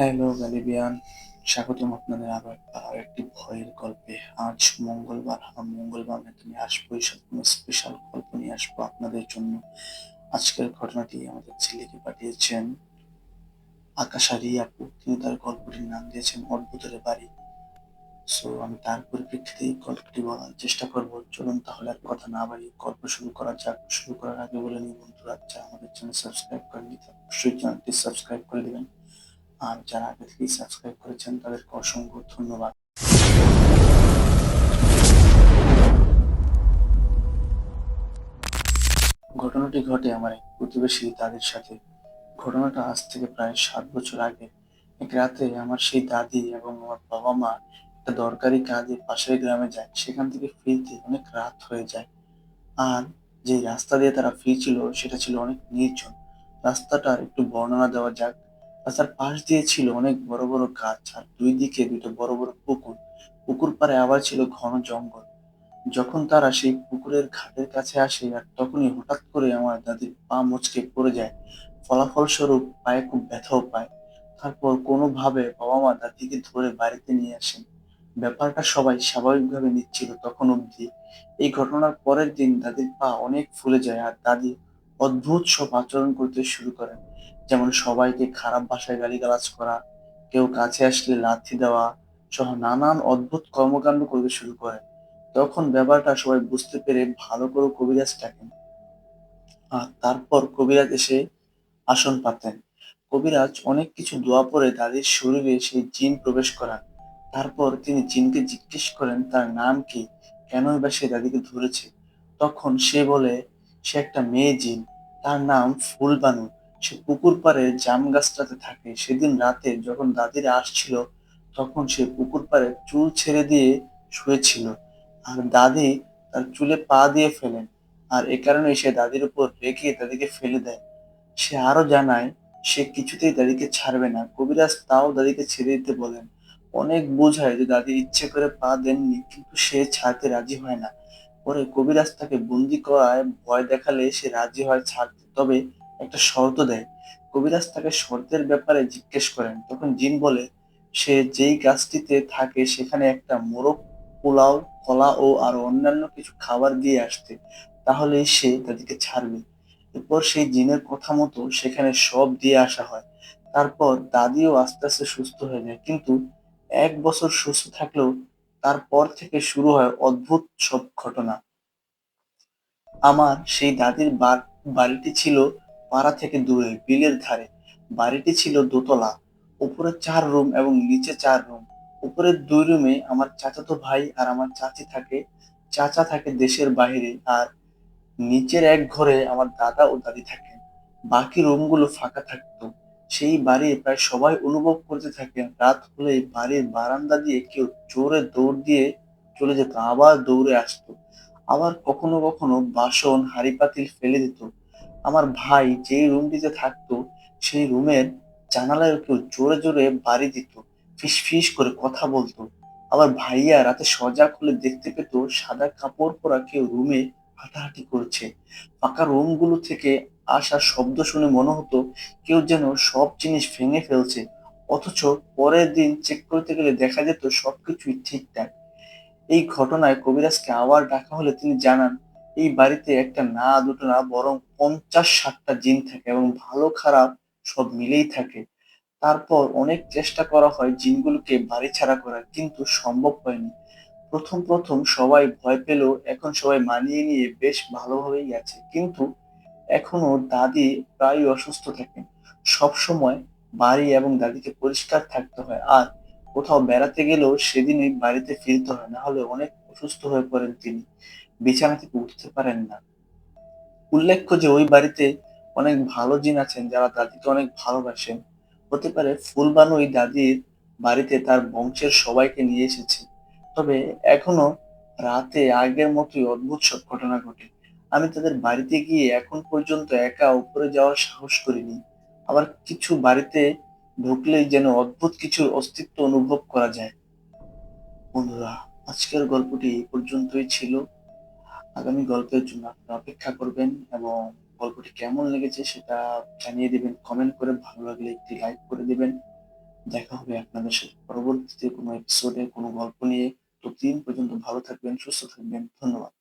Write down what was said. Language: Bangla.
হ্যালো গ্যালিবিয়ান স্বাগতম আপনাদের আরও আর একটি ভয়ের গল্পে। আজ মঙ্গলবার। মঙ্গলবার তুমি আসবোই সব কোনো স্পেশাল গল্প নিয়ে আসব আপনাদের জন্য। আজকের ঘটনাটি আমাদের ছেলেকে পাঠিয়েছেন আকাশারি আপু। তিনি তার গল্পটির নাম দিয়েছেন অদ্ভুতের বাড়ি। সো আমি তার পরিপ্রেক্ষিতে এই গল্পটি বলার চেষ্টা করব। চলুন তাহলে আর কথা না বাড়িয়ে গল্প শুরু করা যাক। শুরু করার আগে বলে নিই বন্ধুরা যা আমাদের চ্যানেল সাবস্ক্রাইব করেনি তারা অবশ্যই চ্যানেলটি সাবস্ক্রাইব করে দিবেন। আর যারা আগে সাবস্ক্রাইব করেছেন, তাদেরকে অসংখ্য ধন্যবাদ। ঘটনাটি ঘটে আমার এক প্রতিবেশী দাদির সাথে। ঘটনাটা আজ থেকে প্রায় সাত বছর আগে। এক রাতে আমার সেই দাদি এবং আমার বাবা মা একটা দরকারি কাজে পাশের গ্রামে যায়। সেখান থেকে ফিরতে অনেক রাত হয়ে যায়। আর যে রাস্তা দিয়ে তারা ফিরছিল, সেটা ছিল অনেক নির্জন। রাস্তাটার একটু বর্ণনা দেওয়া যাক। রাস্তার পাশ দিয়ে ছিল অনেক বড় বড় গাছ, আর দুই দিকে দুটো বড় বড় পুকুর। পুকুর পাড়ে আবার ছিল ঘন জঙ্গল। যখন তারা সেই পুকুরের ঘাটের কাছে আসে, আর তখনই হঠাৎ করে আমার দাদির পা মচকে পড়ে যায়। ফলাফল স্বরূপ পায়ে খুব ব্যথাও পায়। তারপর কোনোভাবে বাবা মা দাদিকে ধরে বাড়িতে নিয়ে আসেন। ব্যাপারটা সবাই স্বাভাবিকভাবে নিচ্ছিল তখন অবধি। এই ঘটনার পরের দিন দাদির পা অনেক ফুলে যায়, আর দাদি অদ্ভুত সব আচরণ করতে শুরু করেন। যেমন সবাইকে খারাপ ভাষায় গালিগালাজ করা, কেউ কাছে আসলে লাথি দেওয়া সহ নানান অদ্ভুত কর্মকাণ্ড করতে শুরু করে। তখন ব্যাপারটা সবাই বুঝতে পেরে ভালো করে কবিরাজ ডাকেন আর তারপর কবিরাজ এসে আসন পাতেন। কবিরাজ অনেক কিছু দোয়া পরে দাদির শরীরে সেই জিন প্রবেশ করান। তারপর তিনি জিনকে জিজ্ঞেস করেন, তার নাম কি? কেনই বা সে দাদিকে ধরেছে? তখন সে বলে, সে একটা মেয়ে জিন। তার নাম ফুলবানু। পুকুর পাড়ে জাম গাছটাতে থাকে। সেদিন রাতে যখন দাদিরা আসছিল, তখন সে পুকুর পাড়ে চুল ছেড়ে দিয়ে শুয়েছিল আর দাদি তার চুলে পা দিয়ে ফেলেন আর এ কারণে সে দাদির উপর রেখে দাদিকে ফেলে দেয়। সে আরও জানায়, সে কিছুতেই দাদিকে ছাড়বে না। কবিরাজ তাও দাদিকে ছেড়ে দিতে বলেন। অনেক বোঝায় যে দাদি ইচ্ছে করে পা দেননি, কিন্তু সে ছাড়তে রাজি হয় না। পরে কবিরাজ তাকে বন্দি করায় ভয় দেখালে সে রাজি হয় ছাড়তে। তবে একটা শর্ত দেয়। কবিরাজ তাকে শর্তের ব্যাপারে জিজ্ঞেস করেন। তখন জিন বলে, সে যেই গাছটিতে থাকে, সেখানে একটা মোরগ, পোলাও, কলা ও আরও অন্যান্য কিছু খাবার দিয়ে আসতে। তাহলেই সে তাদেরকে ছাড়বে। এরপর সেই জিনের কথা মতো সেখানে সব দিয়ে আসা হয়। তারপর দাদিও আস্তে আস্তে সুস্থ হয়ে যায়। কিন্তু এক বছর সুস্থ থাকলেও তারপর থেকে শুরু হয় অদ্ভুত সব ঘটনা। আমার সেই দাদির বাড়িটি ছিল পাড়া থেকে দূরে বিলের ধারে। বাড়িটি ছিল দোতলা, উপরে চার রুম এবং নিচে চার রুম। উপরের দুই রুমে আমার চাচাতো ভাই আর আমার চাচি থাকে, চাচা থাকে দেশের বাইরে আর নিচের এক ঘরে আমার দাদা ও দাদি থাকেন। বাকি রুমগুলো ফাঁকা থাকতো। সেই বাড়ি প্রায় সবাই অনুভব করতে থাকেন, রাত হলে বাড়ির বারান্দা দিয়ে কেউ জোরে দৌড় দিয়ে চলে যেত, আবার দৌড়ে আসতো। আবার কখনো কখনো বাসন, হাঁড়ি, পাতিল ফেলে দিত। আমার ভাই যেই রুমটিতে থাকতো, সেই রুমের জানালায় কেউ জোরে জোরে বাড়ি দিত, ফিস ফিস করে কথা বলতো। আবার ভাইয়া রাতে সজাগ হলে দেখতে পেত সাদা কাপড় পরা কেউ রুমে হাঁটাহাঁটি করছে। ফাঁকা রুমগুলো থেকে আসা শব্দ শুনে মনে হতো কেউ যেন সব জিনিস ভেঙে ফেলছে, অথচ পরের দিন চেক করতে গেলে দেখা যেত সবকিছুই ঠিকঠাক। এই ঘটনায় কবিরাজকে আবার ডাকা হলে তিনি জানান এই বাড়িতে একটা না, দুটো না, বরং পঞ্চাশ ষাটটা জিন থাকে এবং ভালো, খারাপ সব মিলেই থাকে। তারপর অনেক চেষ্টা করা হয় জিনগুলোকে বাড়ি ছাড়া করার, কিন্তু সম্ভব হয়নি। প্রথম প্রথম সবাই ভয় পেলেও এখন সবাই মানিয়ে নিয়ে বেশ ভালোভাবেই আছে। কিন্তু এখনও দাদি প্রায় অসুস্থ থাকেন সব সময় বাড়ি এবং দাদিকে পরিষ্কার থাকতে হয় আর কোথাও বেড়াতে গেলেও সেদিনই বাড়িতে ফিরতে হয় না হলে অনেক অসুস্থ হয়ে পড়েন তিনি। বিছানা থেকে উঠতে পারেন না। উল্লেখ্য যে ওই বাড়িতে অনেক ভালো জিন আছেন যারা দাদিকে অনেক ভালোবাসেন। হতে পারে ফুলবানু ওই দাদির বাড়িতে তার বংশের সবাইকে নিয়ে এসেছে। তবে এখনও রাতে আগের মতোই অদ্ভুত সব ঘটনা ঘটে। আমি তাদের বাড়িতে গিয়ে এখন পর্যন্ত একা উপরে যাওয়ার সাহস করিনি। আবার কিছু বাড়িতে ঢুকলেই যেন অদ্ভুত কিছুর অস্তিত্ব অনুভব করা যায়। বন্ধুরা, আজকের গল্পটি এই পর্যন্তই ছিল। আগামী গল্পের জন্য আপনারা অপেক্ষা করবেন এবং গল্পটি কেমন লেগেছে সেটা জানিয়ে দিবেন কমেন্ট করে ভালো লাগলে একটি লাইক করে দিবেন। দেখা হবে আপনাদের সাথে পরবর্তীতে কোনো এপিসোডে কোনো গল্প নিয়ে। তো দিন পর্যন্ত ভালো থাকবেন, সুস্থ থাকবেন। ধন্যবাদ।